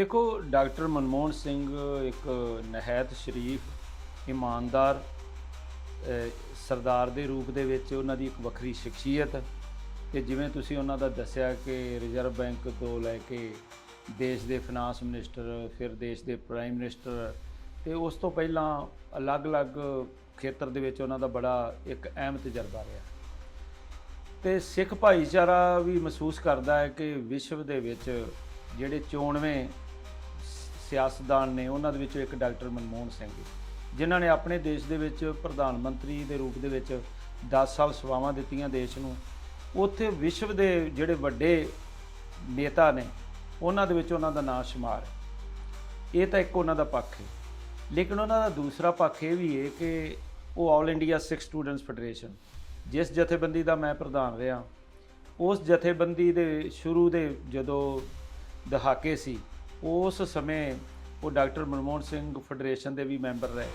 ਦੇਖੋ, ਡਾਕਟਰ ਮਨਮੋਹਨ ਸਿੰਘ ਇੱਕ ਨਹਾਇਤ ਸ਼ਰੀਫ, ਇਮਾਨਦਾਰ ਸਰਦਾਰ ਦੇ ਰੂਪ ਦੇ ਵਿੱਚ ਉਹਨਾਂ ਦੀ ਇੱਕ ਵੱਖਰੀ ਸ਼ਖਸੀਅਤ। ਤੇ ਜਿਵੇਂ ਤੁਸੀਂ ਉਹਨਾਂ ਦਾ ਦੱਸਿਆ ਕਿ ਰਿਜ਼ਰਵ ਬੈਂਕ ਤੋਂ ਲੈ ਕੇ ਦੇਸ਼ ਦੇ ਫਾਈਨਾਂਸ ਮਿਨਿਸਟਰ ਫਿਰ ਦੇਸ਼ ਦੇ ਪ੍ਰਾਈਮ ਮਿਨਿਸਟਰ ਤੇ ਉਸ ਤੋਂ ਪਹਿਲਾਂ ਅਲੱਗ-ਅਲੱਗ ਖੇਤਰ ਦੇ ਵਿੱਚ ਉਹਨਾਂ ਦਾ ਬੜਾ ਇੱਕ ਅਹਿਮ ਤਜਰਬਾ ਰਿਹਾ। ਤੇ ਸਿੱਖ ਭਾਈਚਾਰਾ ਵੀ ਮਹਿਸੂਸ ਕਰਦਾ ਹੈ ਕਿ ਵਿਸ਼ਵ ਦੇ ਵਿੱਚ ਜਿਹੜੇ ਚੋਣਵੇਂ ਸਿਆਸਤਦਾਨ ਨੇ ਉਹਨਾਂ ਦੇ ਵਿੱਚੋਂ ਇੱਕ ਡਾਕਟਰ ਮਨਮੋਹਨ ਸਿੰਘ, ਜਿਨ੍ਹਾਂ ਨੇ ਆਪਣੇ ਦੇਸ਼ ਦੇ ਵਿੱਚ ਪ੍ਰਧਾਨ ਮੰਤਰੀ ਦੇ ਰੂਪ ਦੇ ਵਿੱਚ 10 ਸਾਲ ਸੇਵਾਵਾਂ ਦਿੱਤੀਆਂ ਦੇਸ਼ ਨੂੰ। ਉੱਥੇ ਵਿਸ਼ਵ ਦੇ ਜਿਹੜੇ ਵੱਡੇ ਨੇਤਾ ਨੇ, ਉਹਨਾਂ ਦੇ ਵਿੱਚ ਉਹਨਾਂ ਦਾ ਨਾਮ ਸ਼ੁਮਾਰ ਇਹ ਤਾਂ ਇੱਕ ਉਹਨਾਂ ਦਾ ਪੱਖ ਹੈ। ਲੇਕਿਨ ਉਹਨਾਂ ਦਾ ਦੂਸਰਾ ਪੱਖ ਇਹ ਵੀ ਹੈ ਕਿ ਉਹ all India Sikh students federation ਜਿਸ ਜਥੇਬੰਦੀ ਦਾ ਮੈਂ ਪ੍ਰਧਾਨ ਰਿਹਾ, ਉਸ ਜਥੇਬੰਦੀ ਦੇ ਸ਼ੁਰੂ ਦੇ ਜਦੋਂ ਦਹਾਕੇ ਸੀ ਉਸ ਸਮੇਂ ਉਹ ਡਾਕਟਰ ਮਨਮੋਹਨ ਸਿੰਘ ਫੈਡਰੇਸ਼ਨ ਦੇ ਵੀ ਮੈਂਬਰ ਰਹੇ।